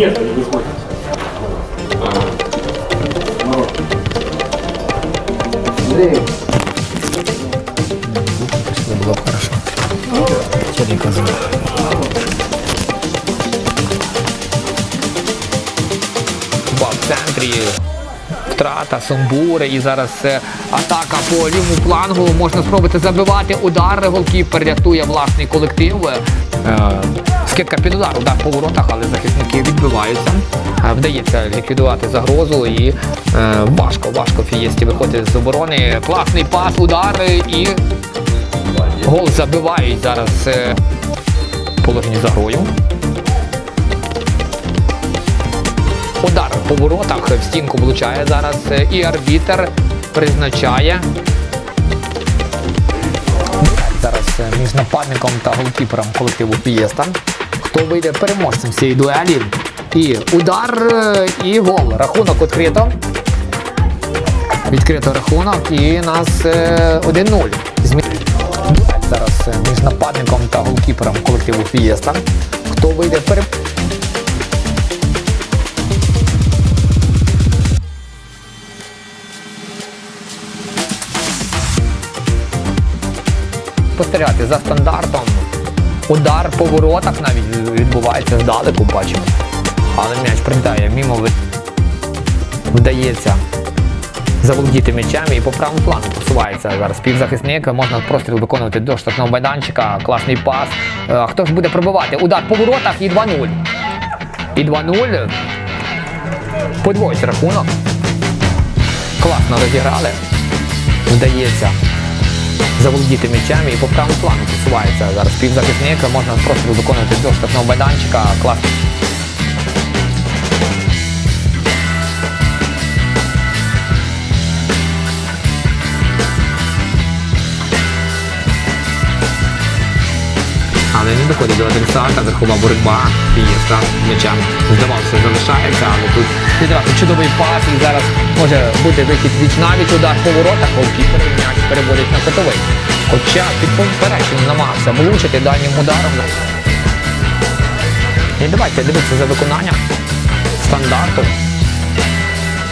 Нет, они не Це було б хорошо. Казав. Ба, в втрата, сумбури і зараз атака по лівому флангу. Можна спробувати забивати удар. Голкіпер рятує власний колектив. Е, Скидка під удар, удар по воротах, але захисники відбиваються. Е, Вдається ліквідувати загрозу і е, важко, важко Фієсті виходить з оборони. Класний пас, удар і Гол забивають зараз положені за грою. Удар по воротах в стінку влучає зараз е, і арбітер призначає. Зараз між нападником та голкіпером колективу Пієста. Хто вийде переможцем цієї дуелі? І удар, і гол. Рахунок відкрито. Відкрито рахунок і нас е, 1-0. Змі... Зараз між нападником та голкіпером колективу Фієста. Хто вийде пере... Спостерігати за стандартом. Удар по воротах навіть відбувається здалеку, бачимо. Але м'яч прилітає мімо вдається заволодіти м'ячем і по правому плану посувається зараз півзахисник. Можна простріл виконувати до штрафного майданчика. Класний пас. Е, хто ж буде пробивати? Удар по воротах і 2-0. І 2-0. Подвоїть рахунок. Класно розіграли. Вдається заволодіти м'ячем і по правому плану посувається зараз півзахисник. Можна просто виконувати до штрафного майданчика. Класно. Але не доходить до адресата, верхова боротьба Фієста м'ячем здавався, залишається, але тут відразу чудовий пас і зараз може бути вихід віч навіть удар по воротах, голкіпер м'яч переводить на котовий. Хоча під поперечення намагався влучити дальнім ударом. І давайте дивитися за виконанням стандарту.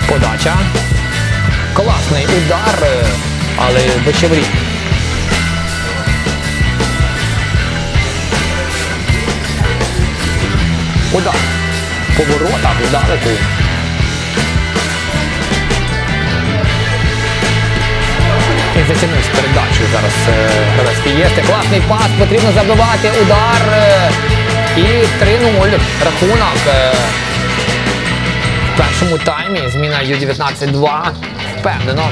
Подача. Класний удар, але бичеврій. Удар. Поворота ударику. І затягнув з передачу зараз е, Фієсти. Класний пас, потрібно забивати удар. е, І 3-0. Рахунок. е, В першому таймі зміна Ю-19-2. Впевнено.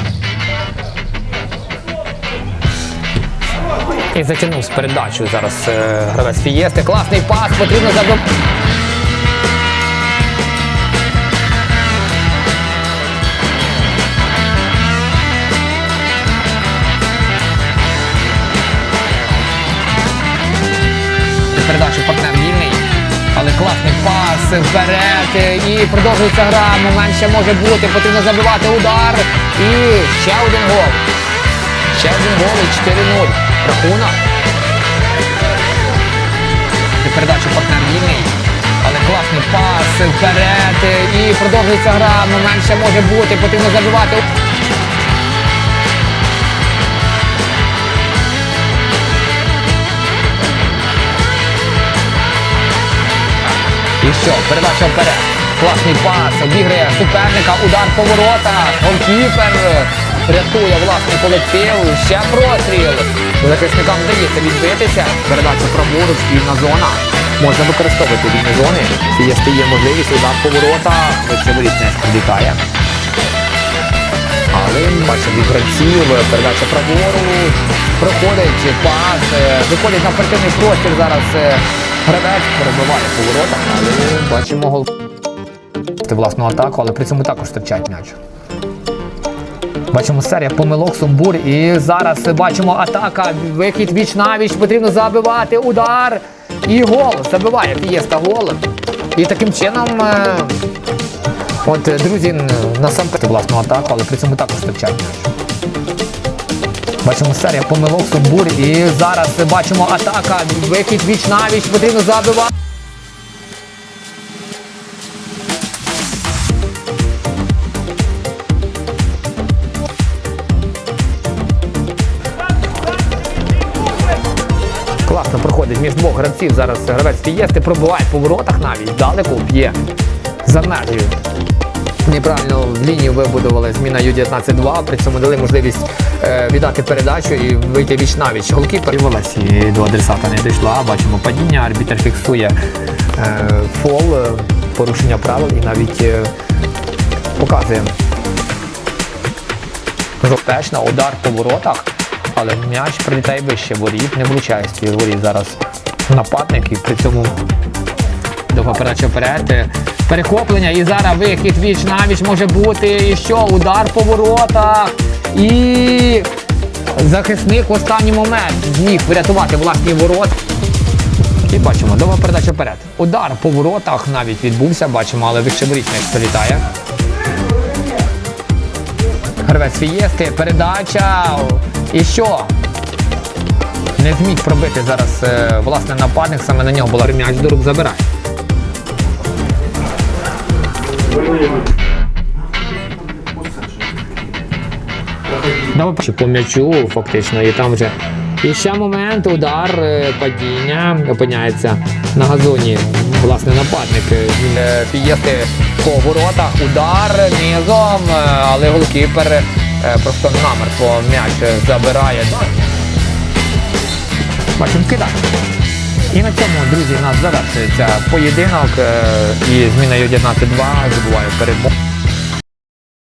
І затягнув з передачу зараз гравець Фієсти. Класний пас, потрібно забивати. Пас вперед. І продовжується гра. Момент ще може бути. Потрібно забивати удар. І ще один гол. Ще один гол і 4-0. Рахунок. Передачу партнер вільний. Але класний пас вперед. І продовжується гра. Момент ще може бути. Потрібно забивати. І що, передача вперед. Класний пас, обіграє суперника, удар по воротах, голкіпер рятує власний колектив, ще простріл. Захисникам вдається відбитися. Передача праворуч, вільна зона. Можна використовувати вільні зони. Якщо Є можливість удар по воротах. Вище не прилітає. Але бачимо відбранців, передача праворуч, проходить пас, е, виходить на партийний простір зараз е, гравець, перебиває по воротах, але бачимо гол. Це власну атаку, але при цьому також втрачають м'яч. Бачимо серія помилок, сумбур. І зараз бачимо атака, вихід віч навіч, потрібно забивати, удар. І гол. Забиває Фієста гол. І таким чином. е, От, друзі, насамперед власну атаку, але при цьому також втрачають м'яч. Бачимо серія помилок Сумбур. І зараз бачимо атака. Вихід віч на віч потрібно забивати. Класно проходить між двох гравців. Зараз гравець пієсти пробуває по воротах навіть. Далеко б'є за межею. Неправильно в лінію вибудували зміна Ю-19-2, при цьому дали можливість е, віддати передачу і вийти віч навіч. Голкіпер і Олесі до адресата не дійшла. Бачимо падіння, арбітер фіксує е, фол, е, порушення правил і навіть показує жовтечна, удар по воротах, але м'яч прилітає вище воріт, не влучає з цієї воріт зараз нападник і при цьому довга передача вперед. Перехоплення і зараз вихід віч навіч може бути. І що? Удар по воротах. І захисник в останній момент зміг врятувати власні ворота. І бачимо, довга передача вперед. Удар по воротах навіть відбувся, бачимо, але вище воріт м'яч залітає. Гравець Фієсти, передача. І що? Не зміг пробити зараз е, власне нападник, саме на нього була м'яч до рук забирає. Давай чи по м'ячу, фактично, і там вже. І ще момент, удар, е, падіння, опиняється на газоні. Власне, нападник. Він е, по воротах, удар низом, е, але голкіпер просто намертво м'яч забирає. Бачимо, кидає. І на цьому, друзі, у нас завершується поєдинок е, і зміна Ю-19-2 забуває перемогу.